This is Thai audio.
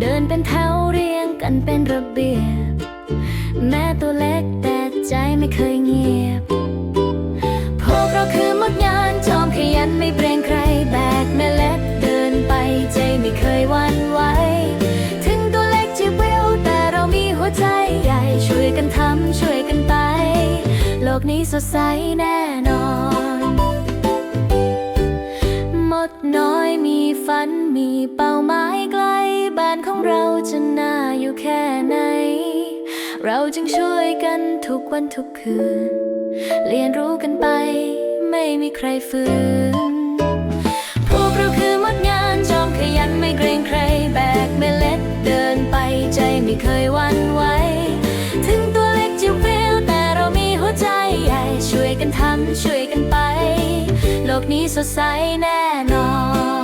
เดินเป็นแถวเรียงกันเป็นระเบียบ แม้ตัวเล็กแต่ใจไม่เคยเงียบ พวกเราคือมดงานจอมขยันไม่เกรงใครแบกเมล็ดเดินไปใจไม่เคยวันไหว ถึงตัวเล็กจิ๋วเววแต่เรามีหัวใจใหญ่ช่วยกันทำช่วยกันไป โลกนี้สดใสแน่นอนมดน้อยมีฝันมีเป้าหมายไกลบ้าน ของเราจะน่าอยู่แค่ไหน เราจึงช่วยกันทุกวันทุกคืน เรียนรู้กันไป ไม่มีใครฝืน พวกเราคือมดงานจอมขยันไม่เกรงใคร แบกเมล็ดเดินไปใจไม่เคยวันไหว ถึงตัวเล็กจิ๋วเววแต่เรามีหัวใจใหญ่ช่วยกันทำช่วยกันไป โลกนี้สดใสแน่นอน